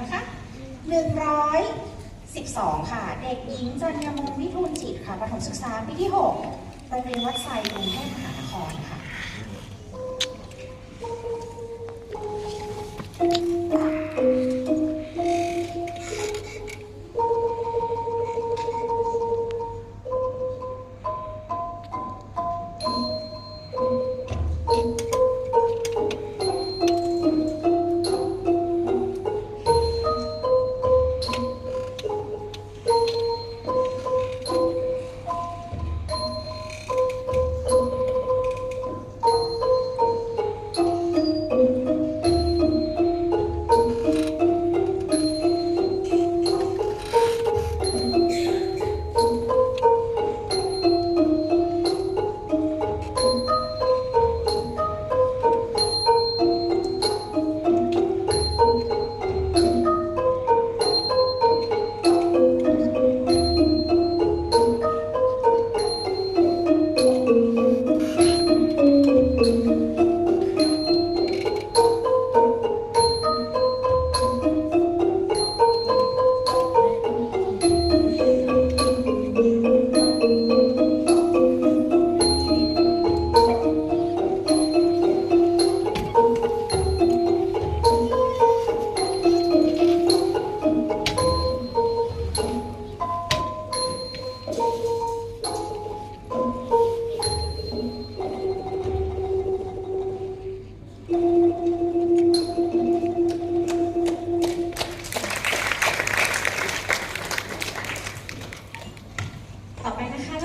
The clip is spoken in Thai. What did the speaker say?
นะคะ112 ค่ะ เด็กหญิงจันยมงวิทูลจิตค่ะประถมศึกษาปีที่ 6 โรงเรียนวัดไซกรุงเทพมหานครค่ะ ต่อไปนะคะ